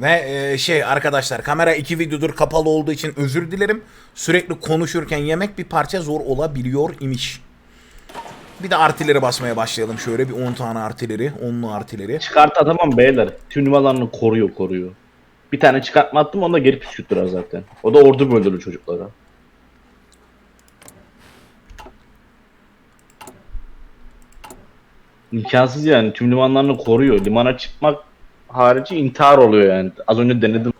Ve e, şey arkadaşlar kamera iki videodur kapalı olduğu için özür dilerim. Sürekli konuşurken yemek bir parça zor olabiliyor imiş. Bir de artileri basmaya başlayalım şöyle bir 10 tane artileri, 10'lu artileri. Çıkart atamam beyler. Tüm numaralarını koruyor koruyor. Bir tane çıkartma attım onda geri püskürttüler zaten. O da ordu böldürür çocuklara. İmkansız yani. Tüm limanlarını koruyor. Limana çıkmak harici intihar oluyor yani. Az önce denedim.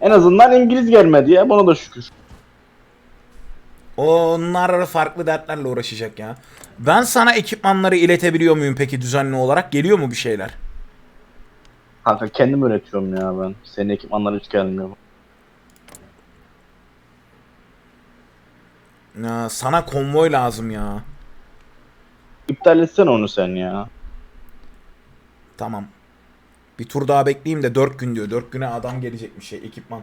En azından İngiliz gelmedi ya. Buna da şükür. Onlar farklı dertlerle uğraşacak ya. Ben sana ekipmanları iletebiliyor muyum peki düzenli olarak? Geliyor mu bir şeyler? Kanka kendim üretiyorum ya ben. Senin ekipmanlar hiç gelmiyor. Ya, sana konvoy lazım ya. İptal etsene onu sen ya. Tamam. Bir tur daha bekleyeyim de 4 gün diyor. 4 güne adam gelecekmiş şey ekipman.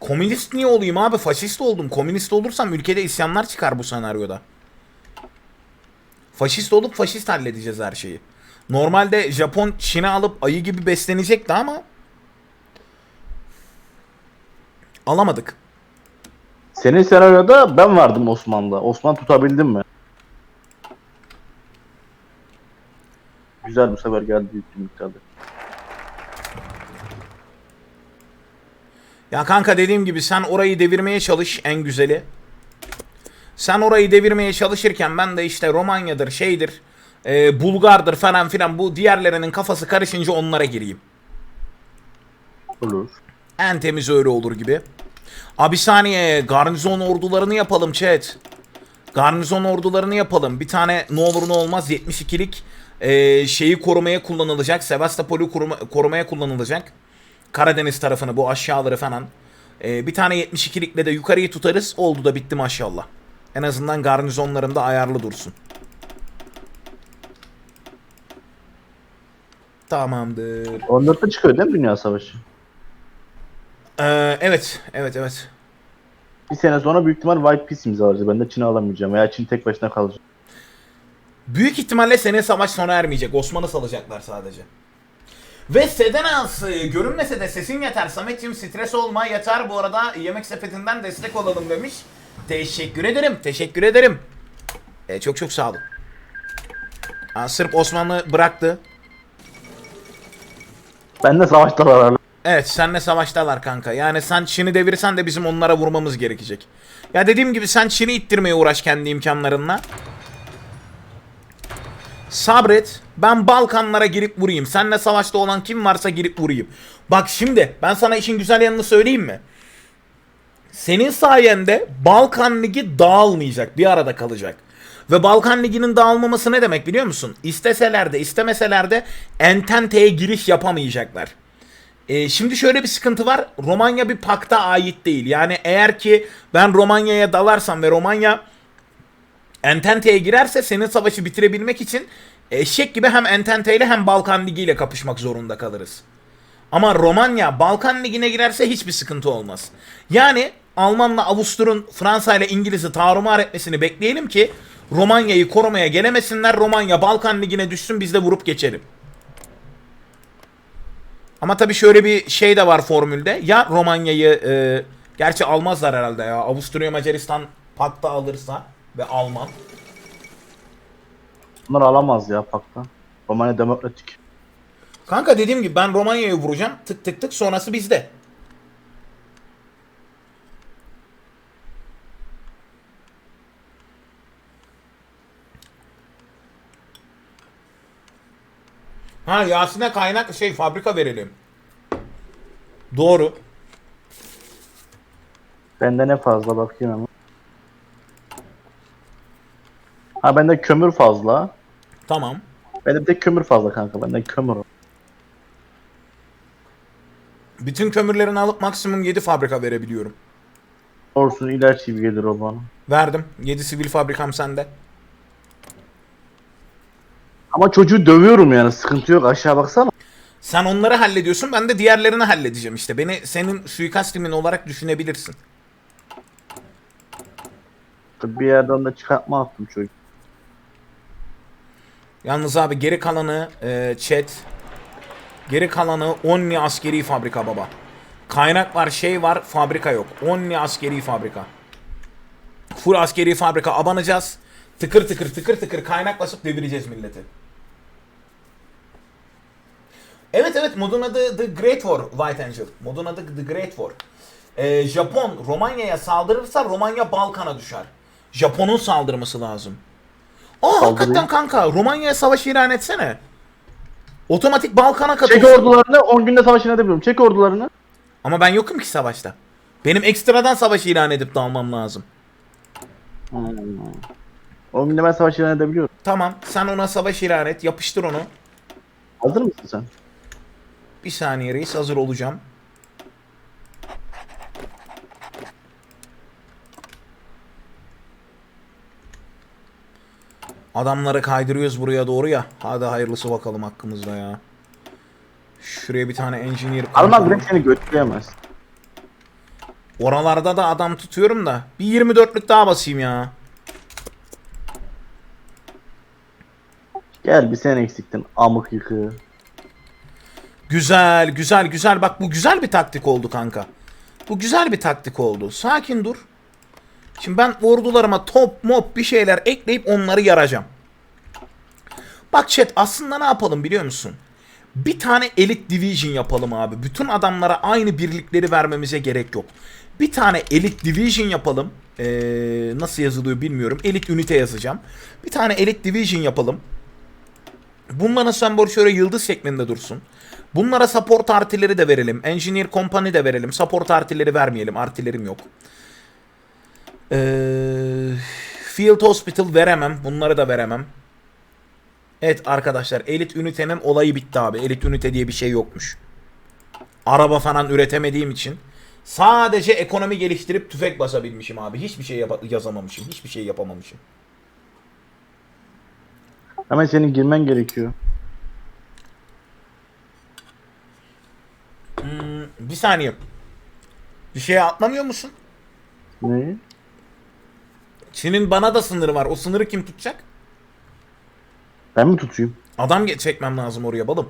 Komünist niye olayım abi? Faşist oldum. Komünist olursam ülkede isyanlar çıkar bu senaryoda. Faşist olup faşist halledeceğiz her şeyi. Normalde Japon Çin'e alıp ayı gibi beslenecekti ama alamadık. Senin senaryoda ben vardım Osman'da. Osman tutabildim mi? Güzel bu sefer geldi yüklü miktarda. Ya kanka dediğim gibi sen orayı devirmeye çalış en güzeli. Sen orayı devirmeye çalışırken ben de işte Romanya'dır şeydir e, Bulgar'dır falan filan bu diğerlerinin kafası karışınca onlara gireyim. Olur. En temiz öyle olur gibi. Abi saniye garnizon ordularını yapalım chat. Garnizon ordularını yapalım. Bir tane ne olur ne olmaz 72'lik e, şeyi korumaya kullanılacak. Sevastopol'ü koruma- korumaya kullanılacak. Karadeniz tarafını bu aşağıları falan. E, bir tane 72'likle de yukarıyı tutarız. Oldu da bitti maşallah. En azından garnizonlarında ayarlı dursun. Tamamdır. 14'te çıkıyor değil mi Dünya Savaşı? Ee, evet, evet, evet. Bir sene sonra büyük ihtimal White Peace imzalayacağız. Ben de Çin'i alamayacağım. Veya Çin tek başına kalacak. Büyük ihtimalle sene savaş sona ermeyecek. Osman'ı salacaklar sadece. Ve Sedenaz e, görünmese de sesin yeter. Samet'cim stres olma yeter. Bu arada yemek sepetinden destek olalım demiş. Teşekkür ederim. Teşekkür ederim. E, çok çok sağ olun. Ha, Sırp Osmanlı bıraktı. Ben de savaşta zararlı. Evet senle savaştalar kanka. Yani sen Çin'i devirsen de bizim onlara vurmamız gerekecek. Ya dediğim gibi sen Çin'i ittirmeye uğraş kendi imkanlarınla. Sabret. Ben Balkanlara girip vurayım. Seninle savaşta olan kim varsa girip vurayım. Bak şimdi ben sana işin güzel yanını söyleyeyim mi? Senin sayende Balkan Ligi dağılmayacak. Bir arada kalacak. Ve Balkan Ligi'nin dağılmaması ne demek biliyor musun? İsteseler de istemeseler de Entente'ye giriş yapamayacaklar. E, şimdi şöyle bir sıkıntı var. Romanya bir pakta ait değil. Yani eğer ki ben Romanya'ya dalarsam ve Romanya Entente'ye girerse senin savaşı bitirebilmek için eşek gibi hem Entente ile hem Balkan Ligi ile kapışmak zorunda kalırız. Ama Romanya Balkan Ligi'ne girerse hiçbir sıkıntı olmaz. Yani Almanla Avustur'un Fransa ile İngiliz'i tarumar etmesini bekleyelim ki Romanya'yı korumaya gelemesinler. Romanya Balkan Ligi'ne düşsün biz de vurup geçelim. Ama tabii şöyle bir şey de var formülde. Ya Romanya'yı e, gerçi almazlar herhalde ya. Avusturya Macaristan pakta alırsa ve Alman. Bunlar alamaz ya pakta. Romanya demokratik. Kanka dediğim gibi ben Romanya'yı vuracağım. Tık tık tık sonrası bizde. Ha Yasin'e kaynak şey fabrika verelim. Doğru. Bende ne fazla bakayım hemen. Ha bende kömür fazla. Tamam. Bende bir tek kömür fazla kanka. Bende kömür. Bütün kömürlerini alıp maksimum 7 fabrika verebiliyorum. Olsun ilaç gibi gelir o bana. Verdim. 7 sivil fabrikam sende. Ama çocuğu dövüyorum yani sıkıntı yok aşağı baksana. Sen onları hallediyorsun ben de diğerlerini halledeceğim işte. Beni senin suikastimin olarak düşünebilirsin. Bir yerden de çıkartma attım çocuk. Yalnız abi geri kalanı e, chat. Geri kalanı Onni askeri fabrika baba. Kaynak var şey var fabrika yok. Onni askeri fabrika. Full askeri fabrika abanacağız. Tıkır tıkır tıkır tıkır kaynak basıp devireceğiz milleti. Evet evet modun adı The Great War White Angel. Modun adı The Great War. Ee, Japon Romanya'ya saldırırsa Romanya Balkan'a düşer. Japon'un saldırması lazım. Aa hakikaten kanka Romanya'ya savaş ilan etsene. Otomatik Balkan'a Çek katılsın. ordularını 10 günde savaş edebiliyorum. Çek ordularını. Ama ben yokum ki savaşta. Benim ekstradan savaş ilan edip de almam lazım. Hmm. 10 günde ben savaş ilan edebiliyorum. Tamam sen ona savaş ilan et yapıştır onu. Hazır mısın sen? Bir saniye reis hazır olacağım. Adamları kaydırıyoruz buraya doğru ya. Hadi hayırlısı bakalım hakkımızda ya. Şuraya bir tane engineer Alman direkt seni götüremez. Oralarda da adam tutuyorum da. Bir 24'lük daha basayım ya. Gel bir sen eksiktin. Amık yıkı. Güzel, güzel, güzel. Bak bu güzel bir taktik oldu kanka. Bu güzel bir taktik oldu. Sakin dur. Şimdi ben ordularıma top mop bir şeyler ekleyip onları yaracağım. Bak chat aslında ne yapalım biliyor musun? Bir tane Elite Division yapalım abi. Bütün adamlara aynı birlikleri vermemize gerek yok. Bir tane Elite Division yapalım. Ee, nasıl yazılıyor bilmiyorum. Elite ünite yazacağım. Bir tane Elite Division yapalım. Bunların sembol şöyle yıldız şeklinde dursun. Bunlara support artileri de verelim. Engineer Company de verelim. Support artileri vermeyelim. Artilerim yok. Ee, Field Hospital veremem. Bunları da veremem. Evet arkadaşlar elit ünitenin olayı bitti abi. Elit ünite diye bir şey yokmuş. Araba falan üretemediğim için sadece ekonomi geliştirip tüfek basabilmişim abi. Hiçbir şey yazamamışım. Hiçbir şey yapamamışım. Hemen senin girmen gerekiyor. Hmm, bir saniye. Bir şeye atlamıyor musun? Ne? Senin bana da sınırı var. O sınırı kim tutacak? Ben mi tutayım? Adam çekmem lazım oraya balım.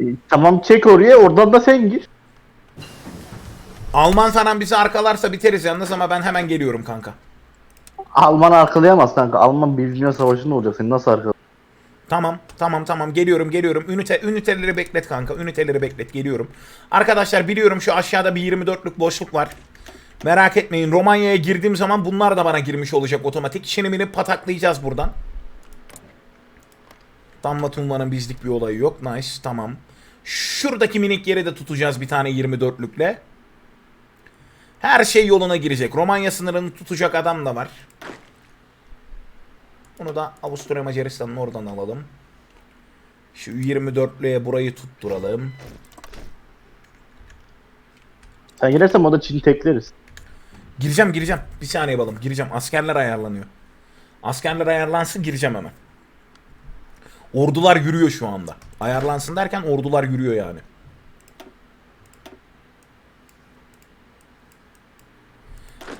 E, tamam çek oraya oradan da sen gir. Alman falan bizi arkalarsa biteriz yalnız ama ben hemen geliyorum kanka. Alman arkalayamaz kanka. Alman bir dünya savaşında olacak. Seni nasıl arkalar? Tamam tamam tamam geliyorum geliyorum. Ünite, üniteleri beklet kanka. Üniteleri beklet geliyorum. Arkadaşlar biliyorum şu aşağıda bir 24'lük boşluk var. Merak etmeyin Romanya'ya girdiğim zaman bunlar da bana girmiş olacak otomatik. Çinimini pataklayacağız buradan. Damla Tunva'nın bizlik bir olayı yok. Nice tamam. Şuradaki minik yeri de tutacağız bir tane 24'lükle. Her şey yoluna girecek. Romanya sınırını tutacak adam da var. Bunu da Avusturya Macaristan'ın oradan alalım. Şu 24'lüğe burayı tutturalım. Sen girersen o da Çin'i tekleriz. Gireceğim gireceğim. Bir saniye balım gireceğim. Askerler ayarlanıyor. Askerler ayarlansın gireceğim hemen. Ordular yürüyor şu anda. Ayarlansın derken ordular yürüyor yani.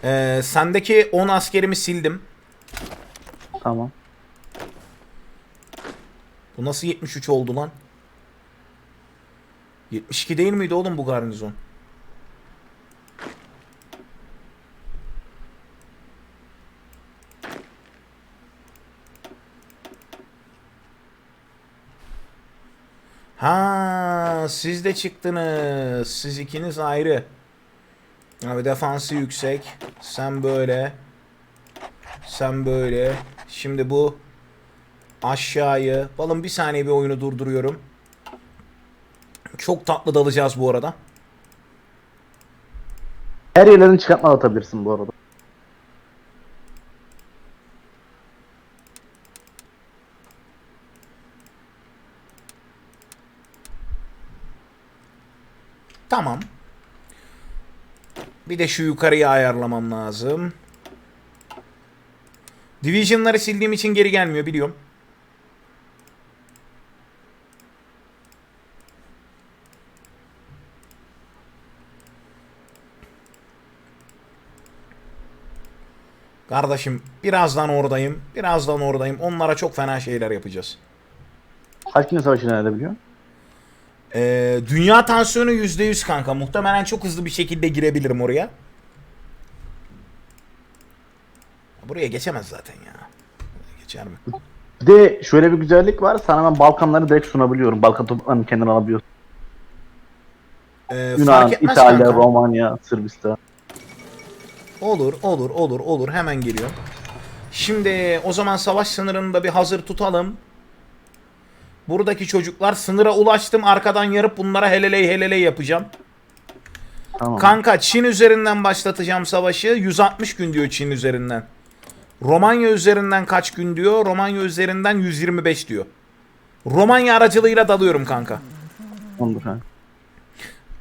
Ee, sendeki 10 askerimi sildim. Tamam. Bu nasıl 73 oldu lan? 72 değil miydi oğlum bu garnizon? Ha, siz de çıktınız. Siz ikiniz ayrı. Abi defansı yüksek. Sen böyle. Sen böyle. Şimdi bu aşağıyı. Balım bir saniye bir oyunu durduruyorum. Çok tatlı dalacağız bu arada. Her yerlerini çıkartma atabilirsin bu arada. Tamam. Bir de şu yukarıya ayarlamam lazım. Division'ları sildiğim için geri gelmiyor biliyorum. Kardeşim birazdan oradayım. Birazdan oradayım. Onlara çok fena şeyler yapacağız. Kaç gün savaşı nerede biliyor? Ee, dünya tansiyonu %100 kanka. Muhtemelen çok hızlı bir şekilde girebilirim oraya. Buraya geçemez zaten ya. Geçer mi? Bir de şöyle bir güzellik var. Sana ben Balkanları direkt sunabiliyorum. Balkan topraklarını kendine alabiliyorsun. Ee, Yunan, İtalya, kanka. Romanya, Sırbistan. Olur, olur, olur, olur. Hemen geliyor. Şimdi o zaman savaş sınırını da bir hazır tutalım. Buradaki çocuklar sınıra ulaştım. Arkadan yarıp bunlara heleley heleley yapacağım. Tamam. Kanka Çin üzerinden başlatacağım savaşı. 160 gün diyor Çin üzerinden. Romanya üzerinden kaç gün diyor? Romanya üzerinden 125 diyor. Romanya aracılığıyla dalıyorum kanka. Ondur ha.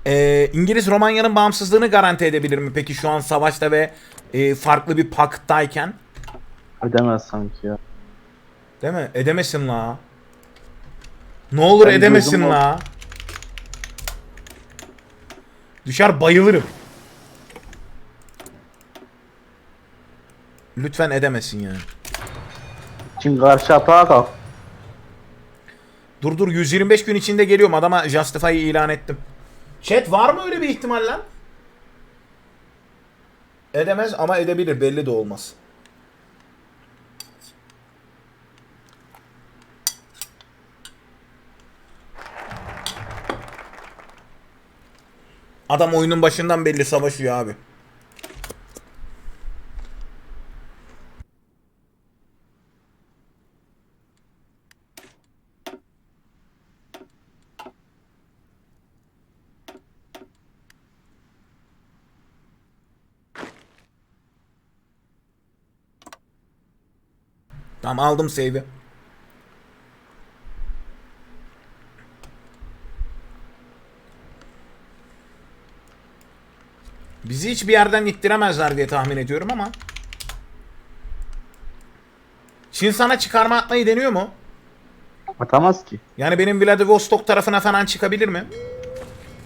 Ee, İngiliz Romanya'nın bağımsızlığını garanti edebilir mi peki şu an savaşta ve e, farklı bir pakttayken? Ödemez sanki ya. Değil mi? Edemesin la. Ne olur Ben edemesin la. Düşer bayılırım. Lütfen edemesin yani. Çin karşı atağa kalk. Dur dur 125 gün içinde geliyorum adama Justify'ı ilan ettim. Chat var mı öyle bir ihtimal lan? Edemez ama edebilir belli de olmaz. Adam oyunun başından belli savaşıyor abi. Tamam aldım save'i. Bizi hiçbir yerden ittiremezler diye tahmin ediyorum ama. Çin sana çıkarma atmayı deniyor mu? Atamaz ki. Yani benim Vladivostok tarafına falan çıkabilir mi?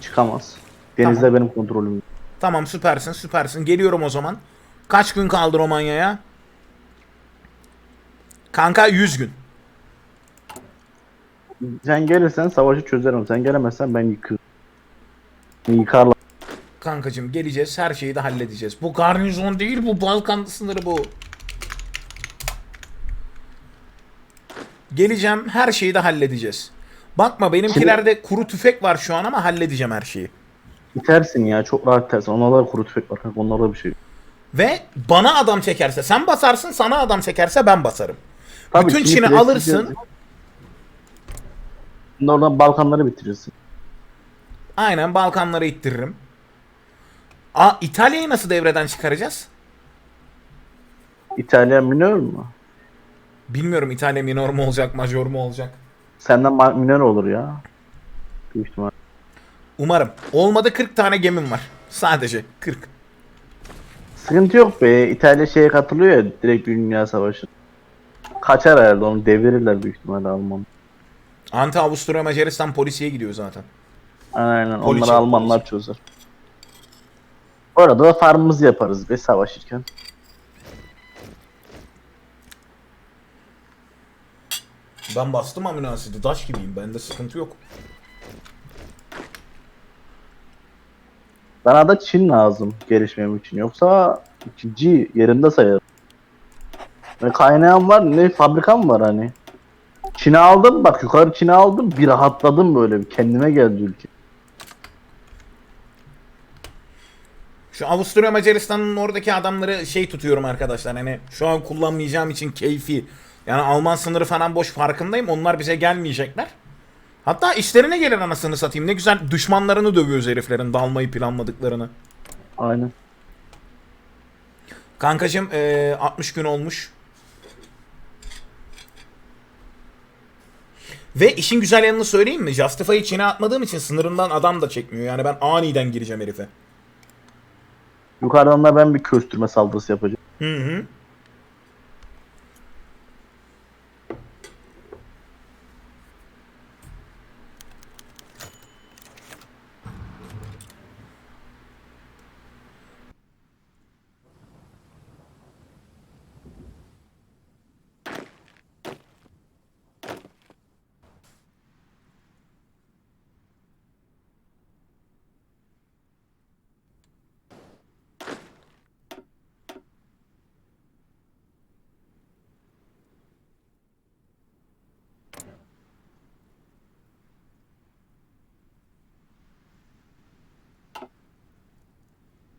Çıkamaz. Denizde benim kontrolüm. Tamam süpersin süpersin. Geliyorum o zaman. Kaç gün kaldı Romanya'ya? Kanka 100 gün. Sen gelirsen savaşı çözerim. Sen gelemezsen ben yıkıyorum. Beni Yıkarlar. Kankacım geleceğiz her şeyi de halledeceğiz. Bu garnizon değil bu Balkan sınırı bu. Geleceğim her şeyi de halledeceğiz. Bakma benimkilerde kuru tüfek var şu an ama halledeceğim her şeyi. İtersin ya. Çok rahat itersin. Onlarda da kuru tüfek var. Onlarda bir şey yok. Ve bana adam çekerse sen basarsın sana adam çekerse ben basarım. Tabii, Bütün Çin'i alırsın. Şimdi oradan Balkanları bitirirsin. Aynen Balkanları ittiririm. Aa İtalya'yı nasıl devreden çıkaracağız? İtalya minör mü? Bilmiyorum İtalya minor mu olacak, major mu olacak? Senden ma- minör olur ya. Büyük ihtimal. Umarım. Olmadı 40 tane gemim var. Sadece 40. Sıkıntı yok be. İtalya şeye katılıyor ya direkt Dünya Savaşı. Kaçar herhalde onu devirirler büyük ihtimalle Alman. Anti Avusturya Macaristan polisiye gidiyor zaten. Aynen Poliçe, onları Almanlar çözer. Orada da farmımızı yaparız be savaşırken. Ben bastım amino asidi. Daş gibiyim. Bende sıkıntı yok. Bana da Çin lazım gelişmem için. Yoksa ikinci yerinde sayarım. Ne kaynağım var ne fabrikam var hani. Çin'i aldım bak yukarı Çin'i aldım bir rahatladım böyle bir kendime geldi ülke. Şu Avusturya Macaristan'ın oradaki adamları şey tutuyorum arkadaşlar. Hani şu an kullanmayacağım için keyfi. Yani Alman sınırı falan boş farkındayım. Onlar bize gelmeyecekler. Hatta işlerine gelir anasını satayım. Ne güzel düşmanlarını dövüyoruz heriflerin dalmayı planladıklarını. Aynen. Kankacım eee, 60 gün olmuş. Ve işin güzel yanını söyleyeyim mi? Justify'ı Çin'e atmadığım için sınırından adam da çekmiyor. Yani ben aniden gireceğim herife. Yukarıdan da ben bir köstürme saldırısı yapacağım. Hı hı.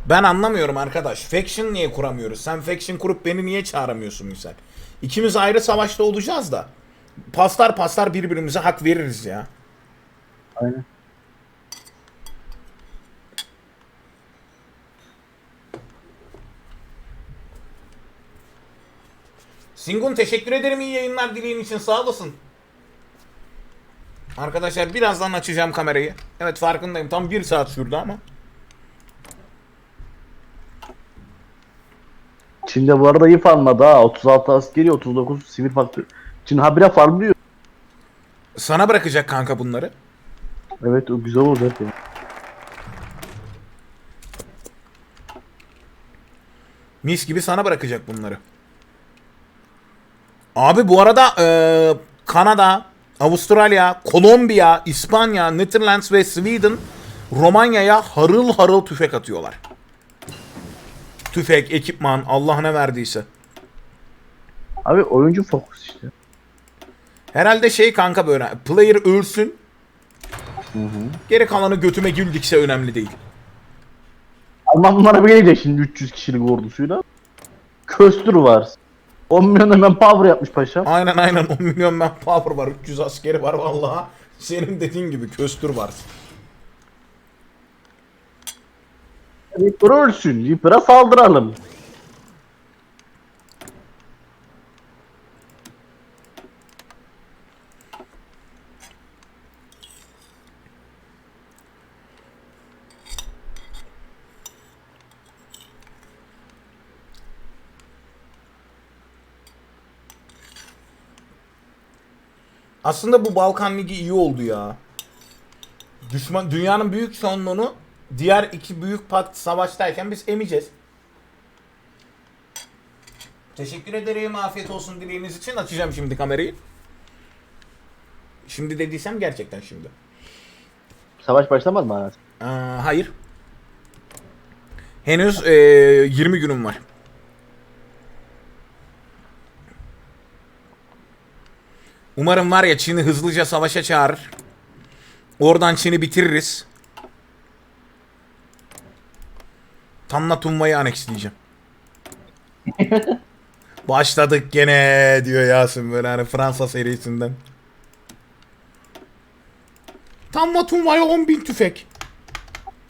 Ben anlamıyorum arkadaş. Faction niye kuramıyoruz? Sen faction kurup beni niye çağıramıyorsun misal? İkimiz ayrı savaşta olacağız da. Paslar paslar birbirimize hak veririz ya. Aynen. Singun teşekkür ederim iyi yayınlar dileğin için sağ olasın. Arkadaşlar birazdan açacağım kamerayı. Evet farkındayım tam bir saat sürdü ama. Çin'de bu arada iyi farmladı ha. 36 askeri 39 sivil faktör. Çin habire farmlıyor. Sana bırakacak kanka bunları. Evet o güzel olacak ya. Mis gibi sana bırakacak bunları. Abi bu arada eee, Kanada, Avustralya, Kolombiya, İspanya, Netherlands ve Sweden Romanya'ya harıl harıl tüfek atıyorlar. Tüfek, ekipman, Allah ne verdiyse. Abi oyuncu fokus işte. Herhalde şey kanka böyle player ölsün. Hı hı. Geri kalanı götüme gül dikse önemli değil. Almanlara bir gelecek şimdi 300 kişilik ordusuyla. Köstür var. 10 milyon hemen power yapmış paşam. Aynen aynen 10 milyon man power var 300 askeri var vallahi. Senin dediğin gibi köstür var. Reaper ölsün. Reaper'a saldıralım. Aslında bu Balkan Ligi iyi oldu ya. Düşman dünyanın büyük çoğunluğunu diğer iki büyük pakt savaştayken biz emeceğiz. Teşekkür ederim. Afiyet olsun dileğiniz için. Açacağım şimdi kamerayı. Şimdi dediysem gerçekten şimdi. Savaş başlamaz mı? Aa, hayır. Henüz eee, 20 günüm var. Umarım var ya Çin'i hızlıca savaşa çağırır. Oradan Çin'i bitiririz. Tanla Tunva'yı annexleyeceğim. Başladık gene diyor Yasin böyle hani Fransa serisinden. Tanla Tunva'ya 10.000 tüfek.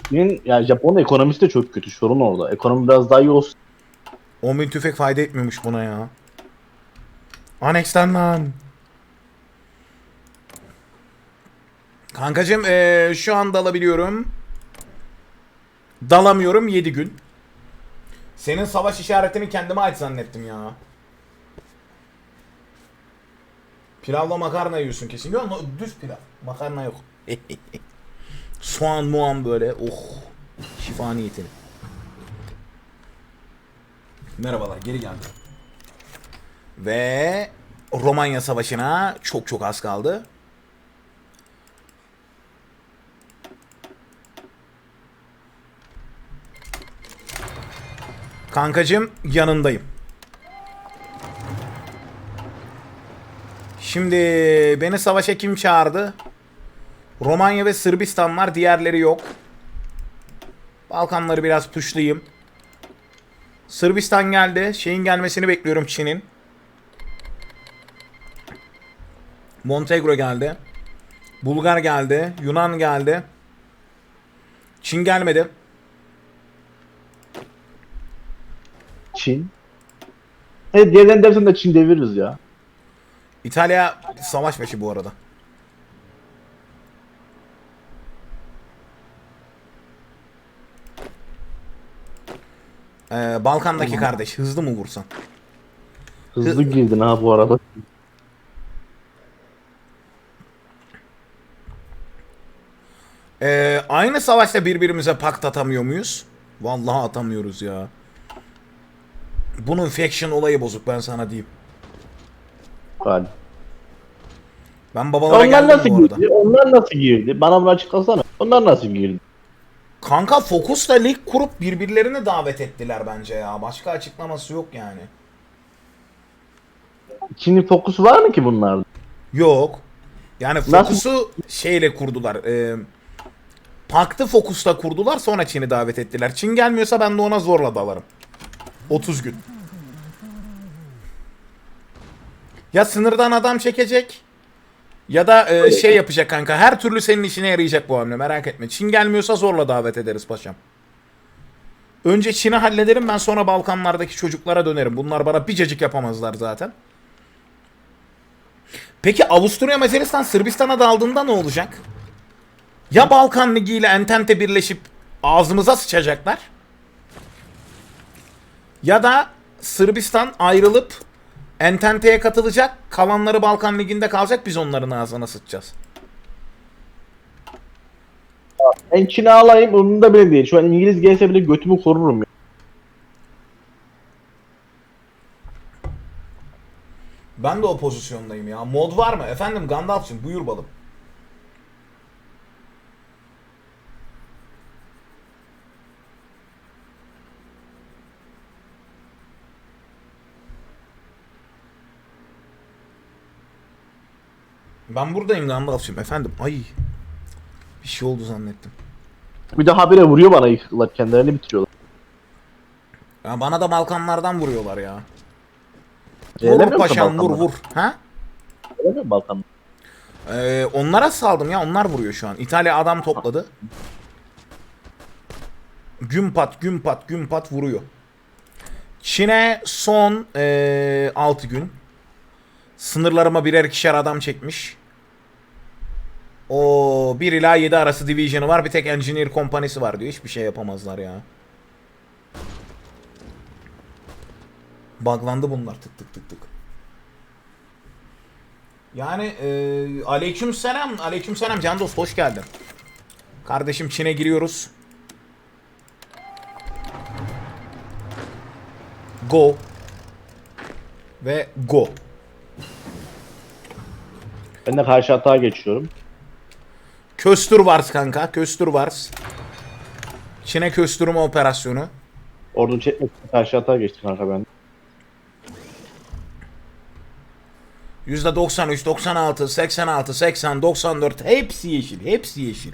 Çin'in yani Japon ekonomisi de çok kötü. Sorun orada. Ekonomi biraz daha iyi olsun. 10.000 tüfek fayda etmiyormuş buna ya. Annex'ten lan. Kankacım eee, şu an dalabiliyorum. Dalamıyorum 7 gün. Senin savaş işaretini kendime ait zannettim ya. Pilavla makarna yiyorsun kesin. Yok düz pilav. Makarna yok. Soğan muan böyle. Oh. Şifa niyetine. Merhabalar geri geldim. Ve Romanya Savaşı'na çok çok az kaldı. Kankacım yanındayım. Şimdi beni savaşa kim çağırdı? Romanya ve Sırbistan var, diğerleri yok. Balkanları biraz tuşlayayım. Sırbistan geldi. Şeyin gelmesini bekliyorum Çin'in. Montenegro geldi. Bulgar geldi. Yunan geldi. Çin gelmedi. Çin. Evet diğerlerini dersen de Çin deviririz ya. İtalya savaş başı bu arada. Ee, Balkan'daki kardeş hızlı mı vursan? Hızlı girdin ha bu arada. Ee, aynı savaşta birbirimize pakt atamıyor muyuz? Vallahi atamıyoruz ya. Bunun faction olayı bozuk ben sana diyeyim. Galiba. Ben babalara Onlar geldim nasıl arada. girdi? Onlar nasıl girdi? Bana bunu açıklasana. Onlar nasıl girdi? Kanka Focus'la lig kurup birbirlerini davet ettiler bence ya. Başka açıklaması yok yani. Çin'in fokusu var mı ki bunlarda? Yok. Yani Nasıl- Focus'u şeyle kurdular. E, Paktı fokusta kurdular sonra Çin'i davet ettiler. Çin gelmiyorsa ben de ona zorla dalarım. 30 gün. Ya sınırdan adam çekecek ya da e, şey yapacak kanka. Her türlü senin işine yarayacak bu hamle merak etme. Çin gelmiyorsa zorla davet ederiz paşam. Önce Çin'i hallederim ben sonra Balkanlardaki çocuklara dönerim. Bunlar bana bir cacık yapamazlar zaten. Peki Avusturya Macaristan Sırbistan'a daldığında ne olacak? Ya Balkan Ligi ile Entente birleşip ağzımıza sıçacaklar. Ya da Sırbistan ayrılıp Entente'ye katılacak. Kalanları Balkan Ligi'nde kalacak. Biz onların ağzına sıçacağız. Ben Çin'i alayım umurumda bile değil. Şu an İngiliz gelse bile götümü korurum ya. Ben de o pozisyondayım ya. Mod var mı? Efendim Gandalf'cığım buyur balım. Ben buradayım Gandalf'cığım efendim. Ay. Bir şey oldu zannettim. Bir de habire vuruyor bana yıkıklar. Kendilerini bitiriyorlar. Ya bana da Balkanlardan vuruyorlar ya. Eğlenmiyor Vur musun paşam vur vur. Ha? Öyle mi Balkan? Ee, onlara saldım ya onlar vuruyor şu an. İtalya adam topladı. Güm pat güm pat güm pat vuruyor. Çin'e son ee, 6 gün. Sınırlarıma birer ikişer adam çekmiş. O 1 ila 7 arası division'ı var. Bir tek engineer kompanisi var diyor. Hiçbir şey yapamazlar ya. Buglandı bunlar tık tık tık tık. Yani e, aleyküm selam, aleyküm selam Can dost hoş geldin. Kardeşim Çin'e giriyoruz. Go. Ve go. Ben de karşı hata geçiyorum. Köstür Vars kanka, Köstür Vars. Çin'e köstürme operasyonu. Ordu çekmek için karşı hata geçti kanka ben. %93, 96, 86, 80, 94 hepsi yeşil. Hepsi yeşil.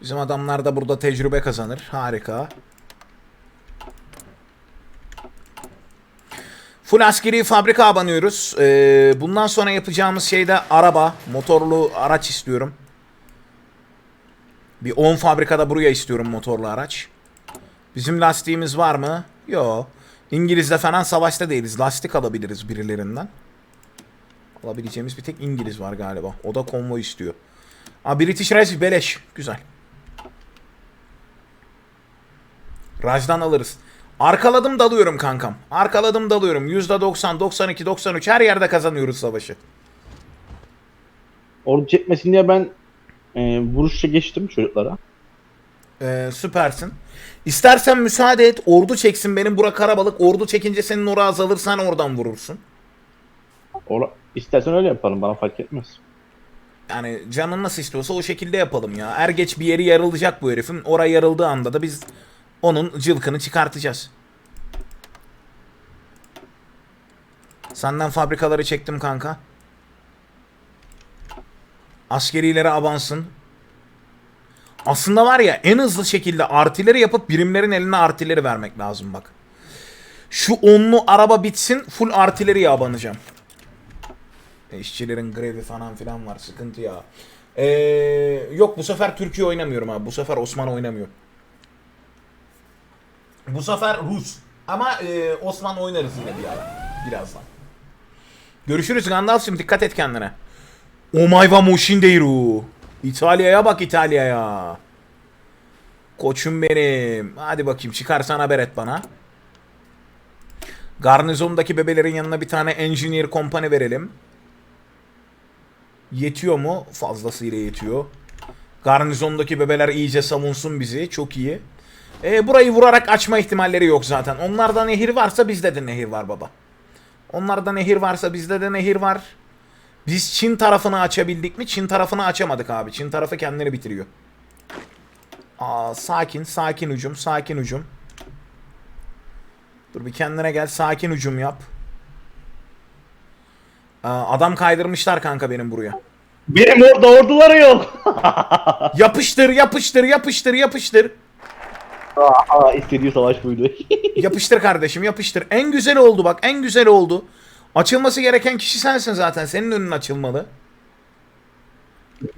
Bizim adamlar da burada tecrübe kazanır. Harika. Full askeri fabrika abanıyoruz. Ee, bundan sonra yapacağımız şey de araba, motorlu araç istiyorum. Bir 10 fabrikada buraya istiyorum motorlu araç. Bizim lastiğimiz var mı? Yo. İngiliz'de falan savaşta değiliz. Lastik alabiliriz birilerinden. Alabileceğimiz bir tek İngiliz var galiba. O da konvoy istiyor. Aa, British Raj beleş. Güzel. Raj'dan alırız. Arkaladım dalıyorum kankam. Arkaladım dalıyorum. %90, 92, 93 her yerde kazanıyoruz savaşı. Ordu çekmesin diye ben e, vuruşça geçtim çocuklara. Ee, süpersin. İstersen müsaade et. Ordu çeksin benim Burak Karabalık. Ordu çekince senin ora azalır sen oradan vurursun. Ora, istersen öyle yapalım bana fark etmez. Yani canın nasıl istiyorsa o şekilde yapalım ya. Er geç bir yeri yarılacak bu herifin. Oraya yarıldığı anda da biz onun cılkını çıkartacağız. Senden fabrikaları çektim kanka. Askerilere avansın. Aslında var ya en hızlı şekilde artileri yapıp birimlerin eline artileri vermek lazım bak. Şu onlu araba bitsin full artileriye abanacağım. İşçilerin grevi falan filan var sıkıntı ya. Ee, yok bu sefer Türkiye oynamıyorum abi. Bu sefer Osman oynamıyor. Bu sefer Rus. Ama e, Osman oynarız yine bir ara. Birazdan. Görüşürüz Gandalf'cığım dikkat et kendine. Omayva Moşindeiru. İtalya'ya bak İtalya'ya. Koçum benim. Hadi bakayım çıkarsan haber et bana. Garnizondaki bebelerin yanına bir tane engineer company verelim. Yetiyor mu? Fazlasıyla yetiyor. Garnizondaki bebeler iyice savunsun bizi. Çok iyi. E, burayı vurarak açma ihtimalleri yok zaten. Onlarda nehir varsa bizde de nehir var baba. Onlarda nehir varsa bizde de nehir var. Biz Çin tarafını açabildik mi? Çin tarafını açamadık abi. Çin tarafı kendini bitiriyor. Aa, sakin, sakin hücum, sakin hücum. Dur bir kendine gel, sakin hücum yap. Aa, adam kaydırmışlar kanka benim buraya. Benim orada orduları yok. Yapıştır yapıştır yapıştır yapıştır. Aa, istediği savaş buydu. Yapıştır kardeşim yapıştır. En güzel oldu bak en güzel oldu. Açılması gereken kişi sensin zaten. Senin önün açılmalı.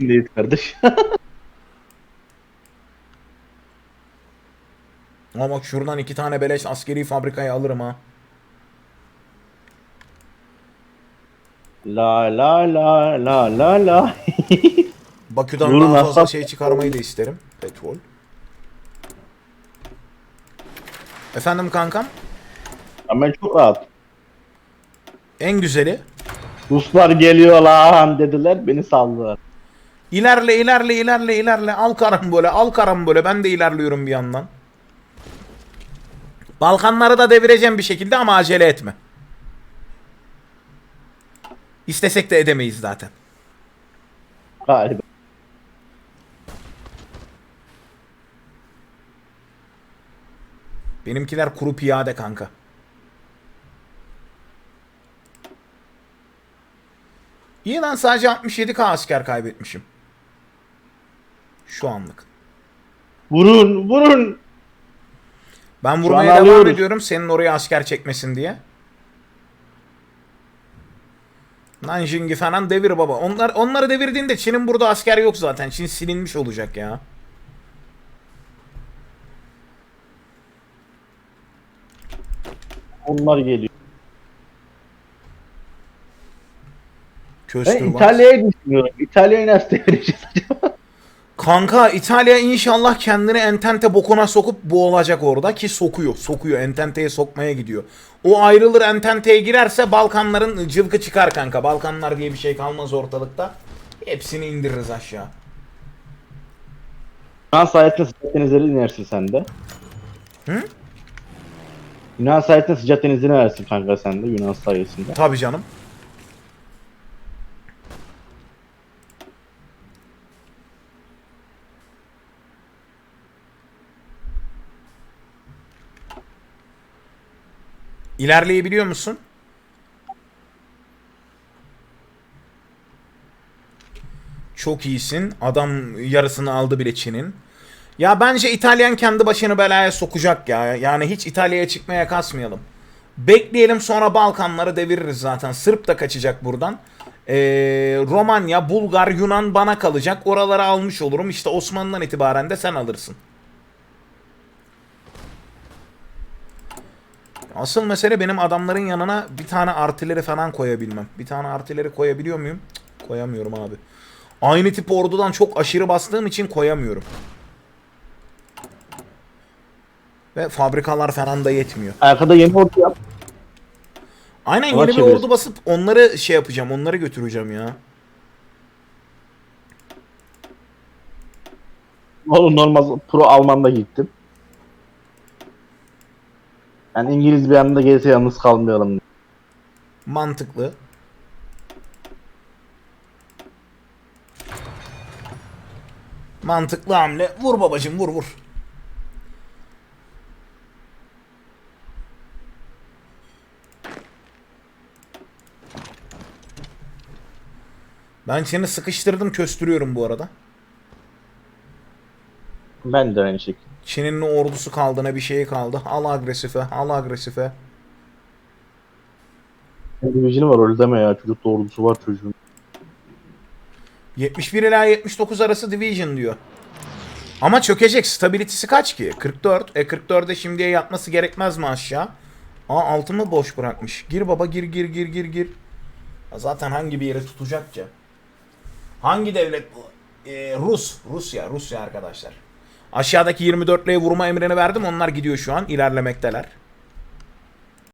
Değil kardeş. Ama bak şuradan iki tane beleş askeri fabrikayı alırım ha. la la la la la la. Bakü'den Vurun daha fazla şey çıkarmayı da isterim. Petrol. Efendim kankam? Ama ben çok rahat. En güzeli. Ruslar geliyor lan dediler beni saldılar. İlerle ilerle ilerle ilerle. Al karambole al karambole. Ben de ilerliyorum bir yandan. Balkanları da devireceğim bir şekilde ama acele etme. İstesek de edemeyiz zaten. Galiba. Benimkiler kuru piyade kanka. İyi lan sadece 67k asker kaybetmişim. Şu anlık. Vurun vurun. Ben vurmaya devam alıyoruz. ediyorum senin oraya asker çekmesin diye. Nanjing'i falan devir baba. Onlar onları devirdiğinde Çin'in burada asker yok zaten. Çin silinmiş olacak ya. Onlar geliyor. Ben bak. İtalya'yı düşünüyorum. İtalya'yı nasıl devireceğiz acaba? Kanka İtalya inşallah kendini Entente bokuna sokup boğulacak orada ki sokuyor. Sokuyor. Entente'ye sokmaya gidiyor. O ayrılır Entente'ye girerse Balkanların cılkı çıkar kanka. Balkanlar diye bir şey kalmaz ortalıkta. Hepsini indiririz aşağı. Sayesinde sıcak denizleri inersin sen de. Hı? Yunan sayesinde sıcak denizleri inersin kanka sen de Yunan sayesinde. Tabii canım. İlerleyebiliyor musun? Çok iyisin. Adam yarısını aldı bile Çin'in. Ya bence İtalyan kendi başını belaya sokacak ya. Yani hiç İtalya'ya çıkmaya kasmayalım. Bekleyelim sonra Balkanları deviririz zaten. Sırp da kaçacak buradan. Ee, Romanya, Bulgar, Yunan bana kalacak. Oraları almış olurum. İşte Osmanlı'dan itibaren de sen alırsın. Asıl mesele benim adamların yanına bir tane artileri falan koyabilmem. Bir tane artileri koyabiliyor muyum? Cık, koyamıyorum abi. Aynı tip ordudan çok aşırı bastığım için koyamıyorum. Ve fabrikalar falan da yetmiyor. Arkada yeni ordu yap. Aynen yeni bir ordu basıp onları şey yapacağım. Onları götüreceğim ya. Oğlum normal pro Alman'da gittim. Yani İngiliz bir yanında gelirse yalnız kalmayalım. Mantıklı. Mantıklı hamle. Vur babacım vur vur. Ben seni sıkıştırdım köstürüyorum bu arada. Ben de aynı şekilde. Çin'in ordusu kaldı ne bir şeyi kaldı. Al agresife, al agresife. Division'ı var öyle deme ya. Çocuk ordusu var çocuğun. 71 ila 79 arası division diyor. Ama çökecek. Stability'si kaç ki? 44. E 44'e şimdiye yatması gerekmez mi aşağı? Aa altımı boş bırakmış. Gir baba gir gir gir gir gir. Zaten hangi bir yere tutacak ki? Hangi devlet bu? Ee, Rus. Rusya. Rusya arkadaşlar. Aşağıdaki 24'lüye vurma emrini verdim. Onlar gidiyor şu an. ilerlemekteler.